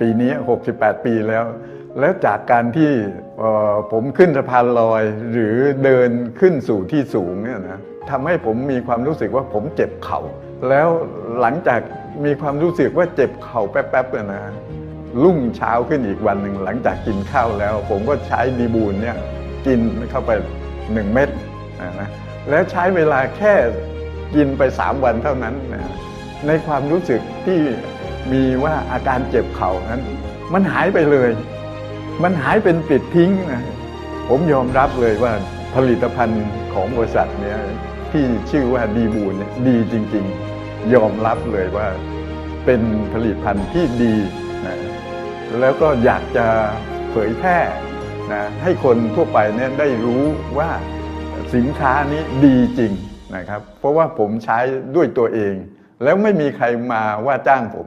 ปีนี้ 68 ปีแล้ว แล้วจากการที่ผมขึ้นสะพานลอย หรือเดินขึ้นสู่ที่สูงเนี่ยนะทำให้ผมมีความรู้สึกว่าผมเจ็บเข่า แล้วหลังจากมีความรู้สึกว่าเจ็บเข่าแป๊บๆเนี่ยนะรุ่งเช้าขึ้นอีกวันหนึ่งหลังจากกินข้าวแล้ว ผมก็ใช้ดีบูนเนี่ยกินเข้าไปหนึ่งเม็ดนะแล้วใช้เวลาแค่กินไปสามวันเท่านั้นนะในความรู้สึกที่ มีว่าอาการเจ็บเข่านั้น มันหายไปเลย มันหายเป็นปิดทิ้งนะผมยอมรับเลยว่าผลิตภัณฑ์ของบริษัทเนี้ยที่ชื่อว่าดีบูนเนี่ยดีจริง ๆ ยอมรับเลยว่าเป็นผลิตภัณฑ์ที่ดีนะแล้วก็อยากจะเผยแพร่นะให้คนทั่วไปเนี่ยได้รู้ว่าสินค้านี้ดีจริงนะครับ เพราะว่าผมใช้ด้วยตัวเอง แล้วไม่มีใครมาว่าจ้างผม